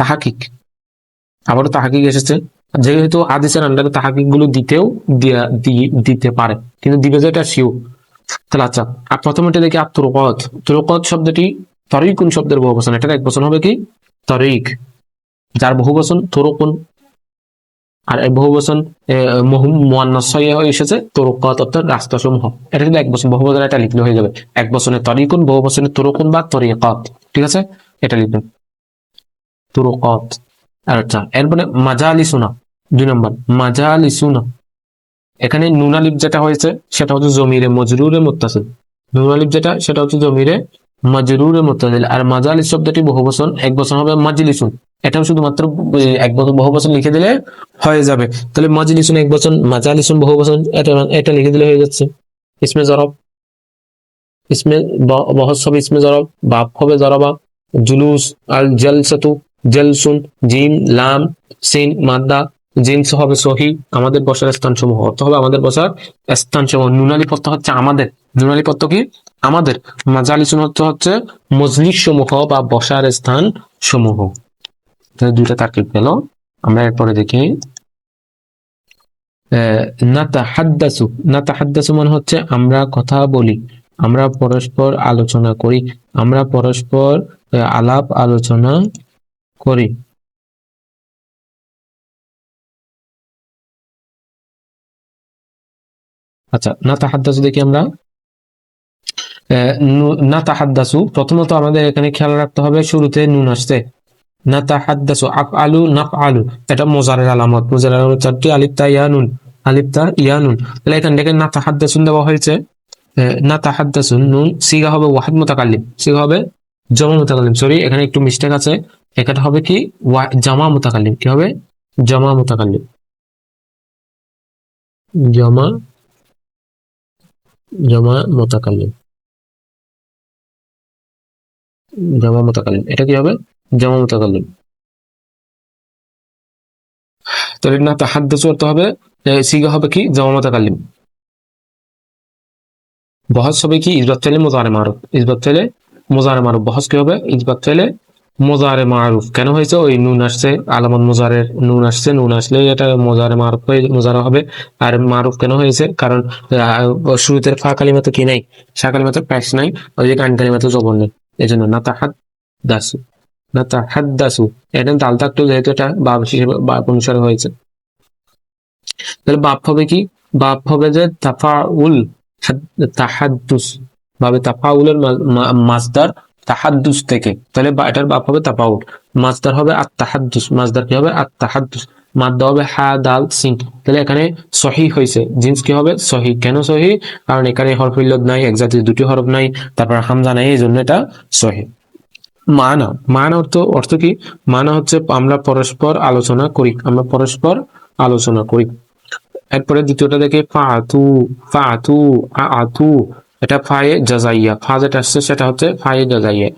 তাহাকিক। আবারও তাহাকিক এসেছে। যেহেতু আদিসের আন্ডারে তাহাকিকগুলো দিতেও দিতে পারে। কিন্তু দিবে যে এটা শিও তাহলে আচ্ছা আর দেখি আর তুরকত। শব্দটি তরিকুন শব্দের বহু বচন? এটার এক বচন হবে কি? তরিক যার বহু বচন? তুরকুন। আর এই বহু হয়ে এসেছে, তুরকত অর্থাৎ রাস্তা সমূহ এটা কিন্তু এক বছর বহু বচন এটা লিখলে হয়ে যাবে। এক বছরে তরিকুন বহু বছরে তুরকুন বা তরিকত। ঠিক আছে? এটা লিখবেন তুরকত। আচ্ছা এরপরে মাজালিসুনা, দুই নম্বর, মাজালিসুনা। এখানে নুনালিপ যেটা হয়েছে, সেটা হচ্ছে জমিরে মজরুরে মুত্তাসিল। নুনালিপ যেটা, সেটা হচ্ছে জমিরে মজরুরে মুত্তাসিল। আর শব্দটি বহু বচন, এক বছর হবে মাজলিসুন। এটাও শুধুমাত্র এক বছর বহু বছর লিখে দিলে হয়ে যাবে। তাহলে মাজলিসুন এক বছর মাজালিসুন বহু বছর এটা এটা লিখে দিলে হয়ে যাচ্ছে। ইসমে জরব, ইসমে বহস ইসমে জরব, বাপ হবে জরবা, জুলুস আল জলসাতু জলসুন জিম লাম, সিন, মাদ্দা জিন্স হবে সহি, আমাদের বসার স্থান সমূহ অর্থ হবে আমাদের বসার স্থান সমূহ নুনালি পত্র হচ্ছে আমাদের। নুনালি পত্র কি? আমাদের। মাজালিসুন হচ্ছে হচ্ছে মজলিস সমূহ বা বসার স্থান সমূহ দুইটা তার্কিক গেল। আমরা এরপরে দেখি। নাতা হাদ্দাসু নাতা হাদ্দাসু মানে হচ্ছে আমরা কথা বলি। আমরা পরস্পর আলোচনা করি। আমরা পরস্পর আলাপ আলোচনা করি। আচ্ছা না তাহাদ্দাসু দেখি আমরা। না তাহাদ্দাসু প্রথমত আমাদের এখানে খেয়াল রাখতে হবে, শুরুতে নুন আসছে। না তাহাদ্দাসু আফ আলু নাফ আলু এটা মোজারের আলামত। মোজারের আলামত চারটি আলিপ্তা ইয়ানুন আলিপ্তা ইয়ানুন তাহলে এখান থেকে না তাহাদ্দাসুন দেওয়া হয়েছে। না তাহাদ্দাসুন নুন, সিগা হবে ওয়াহিদ মোতাকাল্লিম। সিগা হবে জমা মোতাকাল্লিম। সরি, এখানে একটু মিস্টেক আছে। এখানে হবে কি? জামা মোতাকাল্লিম। কি হবে? জমা মোতাকাল্লিম। জমা জমা মোতাকাল্লিম। জমা মোতাকাল্লিম। এটা কি হবে? জমা মোতাকাল্লিম। তাহলে না তাহাদ্দাসু অর্থ হবে। সিগা হবে কি? জমা মোতাকাল্লিম। বহস হবে কি? ইসবাত চাইলে মোজারে মারুফ। ইসবাত চাইলে মোজারে মারুফ। বহস কি হবে? ইসবাত চাইলে মোজারে মারুফ। কেন হয়েছে? ওই নুন আসছে, আলামত মোজারের নুন আসছে, নুন আসলে এটা মোজারে মারুফ হয়ে মোজারা হবে। আর মারুফ কেন হয়েছে? কারণ শুরুতে ফা কালিমা তো কি নাই? সা কালিমা তো প্যাশ নাই, ওই যে কান কালিমা তো জবর নেই। এই জন্য না তাহাদ দাসু না তাহাদ দাসু এটা দাল থাকতো যেহেতু এটা বাপ হিসেবে বাপ অনুসারে হয়েছে। তাহলে বাপ হবে কি? বাপ হবে যে তাফাউল হাদ- তাহাদ্দুস। ভাবে তাফাউলের মা- মা- মাসদার তাহাদ্দুস থেকে। তাহলে এটার বাপ হবে তাফাউল। মাসদার হবে আত তাহাদ্দুস মাসদার কি হবে? আত মাদ্দা হবে হা, দাল তাহলে এখানে সহি হয়েছে। জিন্স কি হবে? সহি। কেন সহি? কারণ এখানে নাই দুটি হরফ নাই। তারপর হামজা নাই এই জন্য এটা সহি। মানা। মানা অর্থ অর্থ কি? মানা হচ্ছে আমরা পরস্পর আলোচনা করি। আমরা পরস্পর আলোচনা করি। এরপরে দ্বিতীয়টা দেখে ফাতু ফাতু আতু এটা ফায়ে জাজাইয়া। ফা যেটা আসছে সেটা হচ্ছে ফায়ে জাজাইয়া।